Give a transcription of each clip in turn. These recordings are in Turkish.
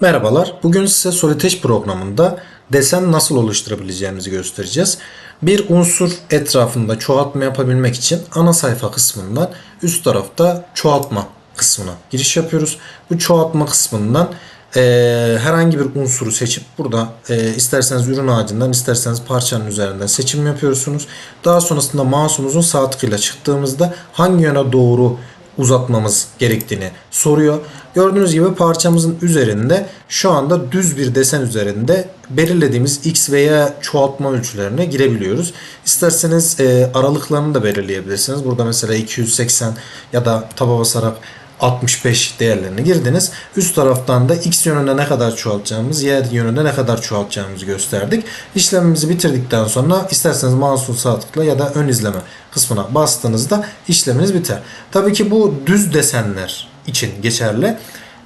Merhabalar. Bugün size Soliteş programında desen nasıl oluşturabileceğimizi göstereceğiz. Bir unsur etrafında çoğaltma yapabilmek için ana sayfa kısmından üst tarafta çoğaltma kısmına giriş yapıyoruz. Bu çoğaltma kısmından eee, herhangi bir unsuru seçip burada eee, isterseniz ürün ağacından isterseniz parçanın üzerinden seçim yapıyorsunuz. Daha sonrasında mouse'umuzun sağ tıkıyla çıktığımızda hangi yöne doğru uzatmamız gerektiğini soruyor. Gördüğünüz gibi parçamızın üzerinde şu anda düz bir desen üzerinde belirlediğimiz x veya çoğaltma ölçülerine girebiliyoruz. İsterseniz e, aralıklarını da belirleyebilirsiniz. Burada mesela 280 ya da taba basarak 65 değerlerini girdiniz. Üst taraftan da x yönünde ne kadar çoğaltacağımız, y yönünde ne kadar çoğaltacağımızı gösterdik. İşlemimizi bitirdikten sonra isterseniz mouse'un sağ tıkla ya da ön izleme kısmına bastığınızda işleminiz biter. Tabii ki bu düz desenler için geçerli.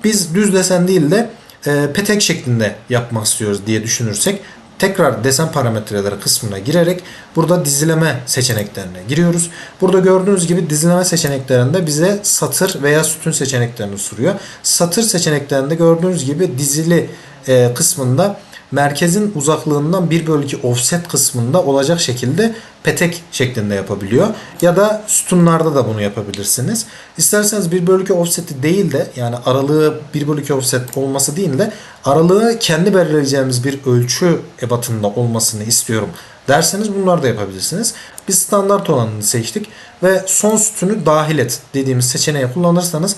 Biz düz desen değil de e, petek şeklinde yapmak istiyoruz diye düşünürsek Tekrar desen parametreleri kısmına girerek burada dizileme seçeneklerine giriyoruz. Burada gördüğünüz gibi dizileme seçeneklerinde bize satır veya sütun seçeneklerini soruyor. Satır seçeneklerinde gördüğünüz gibi dizili e, kısmında merkezin uzaklığından 1 bölü 2 offset kısmında olacak şekilde petek şeklinde yapabiliyor. Ya da sütunlarda da bunu yapabilirsiniz. İsterseniz 1 bölü 2 offseti değil de yani aralığı 1 bölü 2 offset olması değil de aralığı kendi belirleyeceğimiz bir ölçü ebatında olmasını istiyorum derseniz bunları da yapabilirsiniz. Biz standart olanını seçtik ve son sütünü dahil et dediğimiz seçeneği kullanırsanız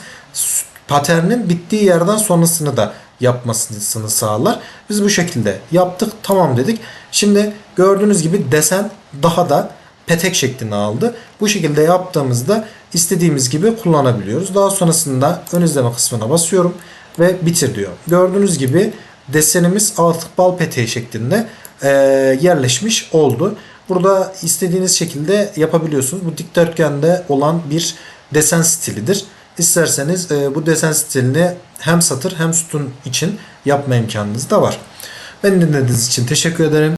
paternin bittiği yerden sonrasını da yapmasını sağlar. Biz bu şekilde yaptık tamam dedik. Şimdi gördüğünüz gibi desen daha da petek şeklini aldı. Bu şekilde yaptığımızda istediğimiz gibi kullanabiliyoruz. Daha sonrasında ön izleme kısmına basıyorum ve bitir diyor. Gördüğünüz gibi desenimiz artık bal peteği şeklinde e, yerleşmiş oldu. Burada istediğiniz şekilde yapabiliyorsunuz. Bu dikdörtgende olan bir desen stilidir. İsterseniz e, bu desen stilini hem satır hem sütun için yapma imkanınız da var. Beni dinlediğiniz için teşekkür ederim.